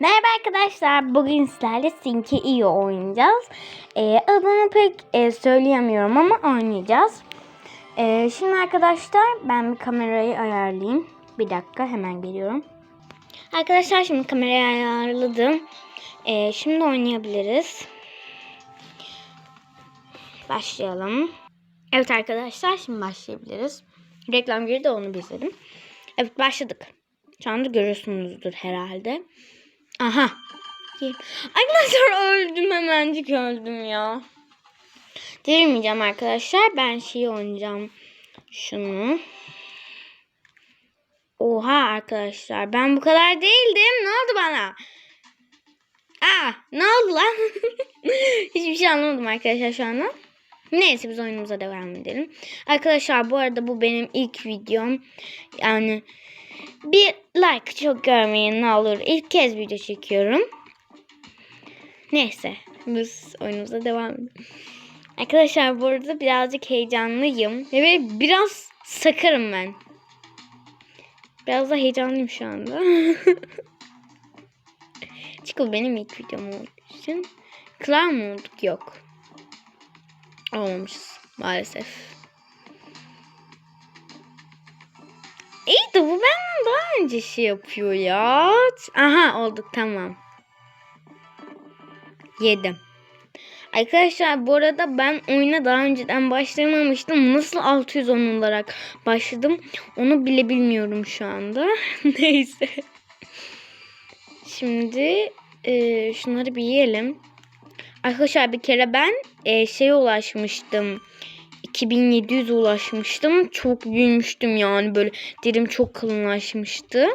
Merhaba arkadaşlar. Bugün sizlerle Sinki iyi oynayacağız. Ee, adını pek e, söyleyemiyorum ama oynayacağız. Ee, şimdi arkadaşlar ben bir kamerayı ayarlayayım. Bir dakika hemen geliyorum. Arkadaşlar şimdi kamerayı ayarladım. Ee, şimdi oynayabiliriz. Başlayalım. Evet arkadaşlar şimdi başlayabiliriz. Reklam girdi onu bir izledim. Evet başladık. Şu anda görüyorsunuzdur herhalde. Aha. Arkadaşlar öldüm hemencik öldüm ya. Delirmeyeceğim arkadaşlar. Ben şeyi oynayacağım. Şunu. Oha arkadaşlar. Ben bu kadar değildim. Ne oldu bana? Aa ne oldu lan? Hiçbir şey anlamadım arkadaşlar şu anda. Neyse biz oyunumuza devam edelim. Arkadaşlar bu arada bu benim ilk videom. Yani bir like çok görmeyin ne olur. İlk kez video çekiyorum. Neyse biz oyunumuza devam edelim. Arkadaşlar bu arada birazcık heyecanlıyım. Ve biraz sakarım ben. Biraz da heyecanlıyım şu anda. Çünkü benim ilk videom olduğu için. Klar mı olduk? Yok. Olmamışız maalesef. İyi de bu benden daha önce şey yapıyor ya. Aha olduk tamam. Yedim. Arkadaşlar bu arada ben oyuna daha önceden başlamamıştım. Nasıl 610 olarak başladım onu bile bilmiyorum şu anda. Neyse. Şimdi e, şunları bir yiyelim. Arkadaşlar bir kere ben e, şeye ulaşmıştım. 2700 ulaşmıştım. Çok büyümüştüm yani böyle derim çok kalınlaşmıştı.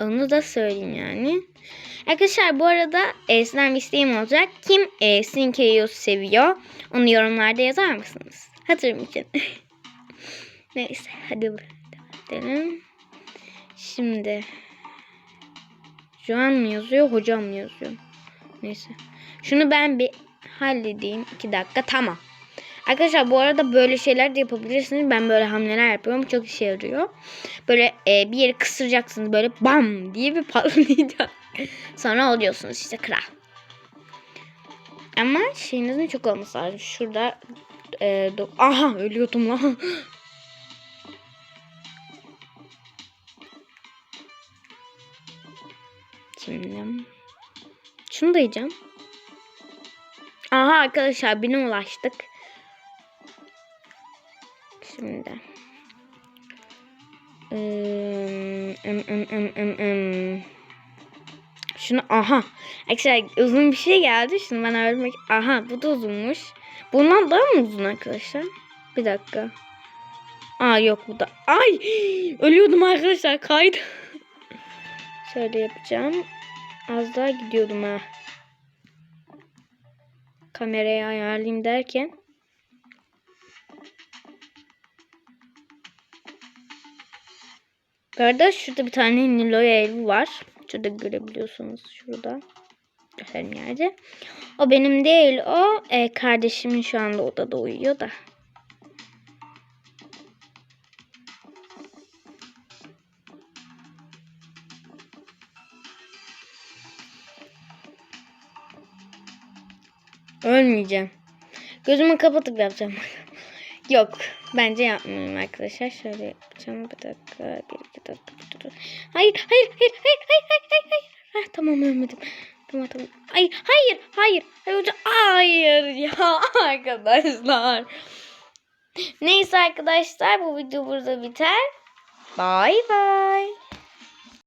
Onu da söyleyeyim yani. Arkadaşlar bu arada e, sizden bir isteğim olacak. Kim e, Sinkeos seviyor? Onu yorumlarda yazar mısınız? Hatırım için. Neyse hadi edelim. Şimdi şu an mı yazıyor hocam mı yazıyor? Neyse. Şunu ben bir halledeyim. 2 dakika tamam. Arkadaşlar bu arada böyle şeyler de yapabilirsiniz. Ben böyle hamleler yapıyorum. Çok işe yarıyor. Böyle e, bir yeri kısıracaksınız. Böyle bam diye bir patlayacak. Sonra oluyorsunuz işte kral. Ama şeyinizin çok olması lazım. Şurada e, aha ölüyordum lan. Şimdi şunu da yiyeceğim. Aha arkadaşlar bine ulaştık. Şimdi. Im, ım, ım, ım, ım, ım. Şunu aha. Arkadaşlar uzun bir şey geldi. Şunu ben öğrenmek. Aha bu da uzunmuş. Bundan daha mı uzun arkadaşlar? Bir dakika. Aa yok bu da. Ay ölüyordum arkadaşlar kaydı. Şöyle yapacağım. Az daha gidiyordum ha. Kamerayı ayarlayayım derken. Kardeş şurada bir tane Nilo'ya evi var. Şurada görebiliyorsunuz. Şurada. Gösterim yerde. O benim değil. O e, kardeşimin şu anda odada uyuyor da. Ölmeyeceğim. Gözümü kapatıp yapacağım. Yok. Bence yapmıyorum arkadaşlar. Şöyle yapacağım. Bir dakika. Bir iki dakika. Bir. Hayır. Hayır. Hayır. Hayır. Hayır. Hayır. Hayır. Heh, tamam ölmedim. Tamam tamam. Hayır. Hayır. Hayır. Hayır. hocam. Hayır ya arkadaşlar. Neyse arkadaşlar bu video burada biter. Bye bye.